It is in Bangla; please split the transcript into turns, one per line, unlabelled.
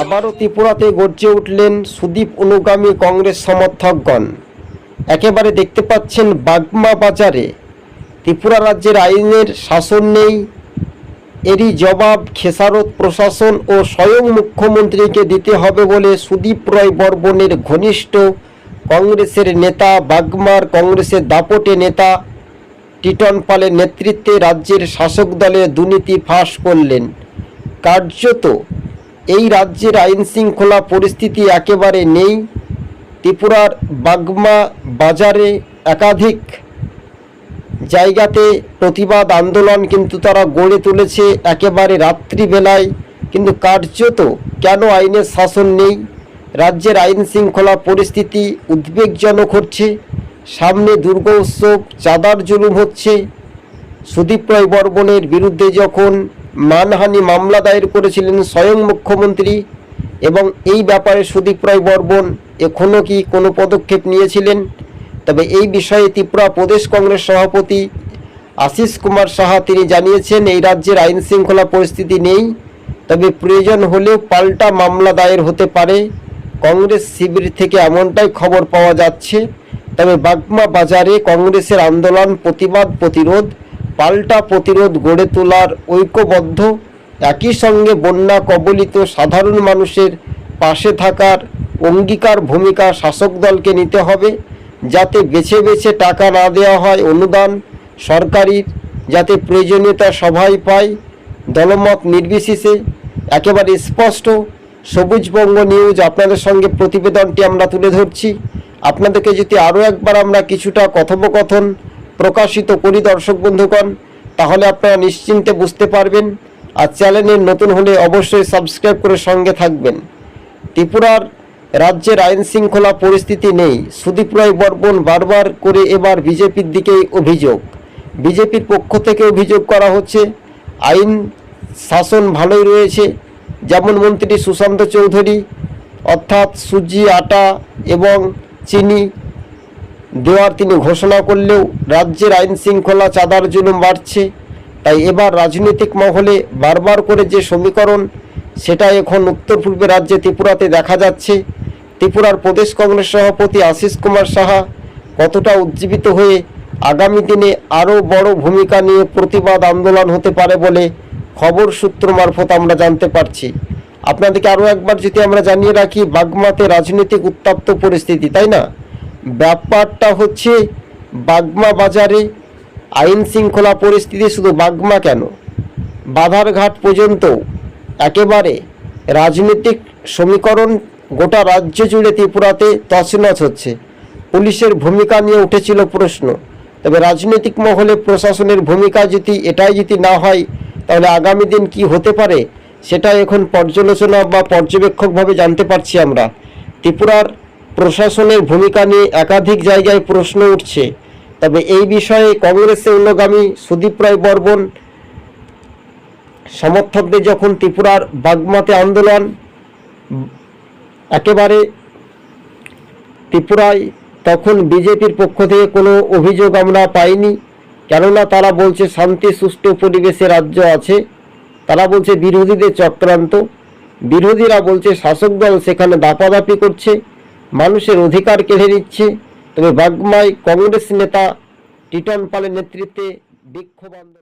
আবারও ত্রিপুরাতে গর্জে উঠলেন সুদীপ অনুগামী কংগ্রেস সমর্থকগণ। একেবারে দেখতে পাচ্ছেন বাগমা বাজারে। ত্রিপুরা রাজ্যের আইনের শাসন নেই। এরই জবাব খেসারত প্রশাসন ও স্বয়ং মুখ্যমন্ত্রীকে দিতে হবে বলে সুদীপ রয় বর্মনের ঘনিষ্ঠ কংগ্রেসের নেতা, বাগমার কংগ্রেসের দাপটে নেতা টিটন পালের নেতৃত্বে রাজ্যের শাসক দলের দুর্নীতি ফাঁস করলেন। কার্যত এই রাজ্যের আইন শৃঙ্খলা পরিস্থিতি একেবারে নেই। ত্রিপুরার বাগমা বাজারে একাধিক জায়গাতে প্রতিবাদ আন্দোলন কিন্তু তারা গড়ে তুলেছে একেবারে রাত্রিবেলায়। কিন্তু কার্যত কেন আইনের শাসন নেই? রাজ্যের আইন শৃঙ্খলা পরিস্থিতি উদ্বেগজনক হচ্ছে। সামনে দুর্গা উৎসব, চাঁদার জুলুম হচ্ছে। সুদীপ রায় বর্মনের বিরুদ্ধে যখন মানহানি মামলা দায়ের করেছিলেন স্বয়ং মুখ্যমন্ত্রী এবং এই ব্যাপারে সুদীপ রায় বর্মন এখনও কি কোনো পদক্ষেপ নিয়েছিলেন? তবে এই বিষয়ে ত্রিপুরা প্রদেশ কংগ্রেস সভাপতি আশিস কুমার সাহা তিনি জানিয়েছেন, এই রাজ্যের আইন শৃঙ্খলা পরিস্থিতি নেই, তবে প্রয়োজন হলেও পাল্টা মামলা দায়ের হতে পারে। কংগ্রেস শিবির থেকে এমনটাই খবর পাওয়া যাচ্ছে। তবে বাগমা বাজারে কংগ্রেসের আন্দোলন, প্রতিবাদ, প্রতিরোধ, পাল্টা প্রতিরোধ গড়ে তোলার ঐক্যবদ্ধ, একই সঙ্গে বন্যা কবলিত সাধারণ মানুষের পাশে থাকার অঙ্গীকার ভূমিকা শাসক দলকে নিতে হবে, যাতে বেছে বেছে টাকা না দেওয়া হয় অনুদান সরকারির, যাতে প্রয়োজনীয়তা সবাই পায় দলমত নির্বিশেষে। একেবারে স্পষ্ট সবুজবঙ্গ নিউজ আপনাদের সঙ্গে প্রতিবেদনটি আমরা তুলে ধরছি। আপনাদেরকে যদি আরও একবার আমরা কিছুটা কথোপকথন প্রকাশিত করি, দর্শক বন্ধুগণ, তাহলে আপনারা নিশ্চিন্তে বুঝতে পারবেন আর চ্যানেলে নতুন হলে অবশ্যই সাবস্ক্রাইব করে সঙ্গে থাকবেন। ত্রিপুরার রাজ্যের আইন শৃঙ্খলা পরিস্থিতি নেই। সুদীপ রায় বর্মন বারবার করে এবার বিজেপির দিকেই অভিযোগ। বিজেপির পক্ষ থেকে অভিযোগ করা হচ্ছে, আইন শাসন ভালোই রয়েছে, যেমন মন্ত্রী সুশান্ত চৌধুরী, অর্থাৎ সুজি আটা এবং চিনি দেওয়ার তিনি ঘোষণা করলেও রাজ্যের আইন শৃঙ্খলা চাঁদার জন্য বাড়ছে। তাই এবার রাজনৈতিক মহলে বারবার করে যে সমীকরণ, সেটা এখন উত্তর পূর্বে রাজ্যে ত্রিপুরাতে দেখা যাচ্ছে। ত্রিপুরার প্রদেশ কংগ্রেস সভাপতি আশিস কুমার সাহা কতটা উজ্জীবিত হয়ে আগামী দিনে আরও বড় ভূমিকা নিয়ে প্রতিবাদ আন্দোলন হতে পারে বলে খবর সূত্র মারফত আমরা জানতে পারছি। আপনাদেরকে আরও একবার যদি আমরা জানিয়ে রাখি, বাগমাতে রাজনৈতিক উত্তপ্ত পরিস্থিতি, তাই না? ব্যাপারটা হচ্ছে বাগমা বাজারে আইন শৃঙ্খলা পরিস্থিতি শুধু বাগমা কেন? বাধারঘাট পর্যন্ত একেবারে রাজনৈতিক সমীকরণ গোটা রাজ্য জুড়ে ত্রিপুরাতে তছনছ হচ্ছে। পুলিশের ভূমিকা নিয়ে উঠেছিল প্রশ্ন। তবে রাজনৈতিক মহলে প্রশাসনের ভূমিকা যদি এটাই যদি না হয়, তাহলে আগামী দিন কি হতে পারে? সেটা এখন পর্যালোচনা বা পর্যবেক্ষকভাবে জানতে পারছি আমরা। ত্রিপুরার প্রশাসনের ভূমিকা নিয়ে একাধিক জায়গায় প্রশ্ন উঠছে। তবে এই বিষয়ে কংগ্রেসের অনুগামী সুদীপ রায় বর্মন, সমর্থকদের যখন ত্রিপুরার বাগমাতে আন্দোলন, একেবারে ত্রিপুরায় তখন বিজেপির পক্ষ থেকে কোনো অভিযোগ আমরা পাইনি। কেননা তারা বলছে শান্তি, সুষ্ঠু পরিবেশে রাজ্য আছে। তারা বলছে বিরোধীদের চক্রান্ত। বিরোধীরা বলছে শাসক দল সেখানে দাপাদাপি করছে, মানুষের অধিকার কেড়ে নিচ্ছে। তবে বাগমায় কংগ্রেস নেতা টিটন পালের নেতৃত্বে বিক্ষোভ আন্দোলন।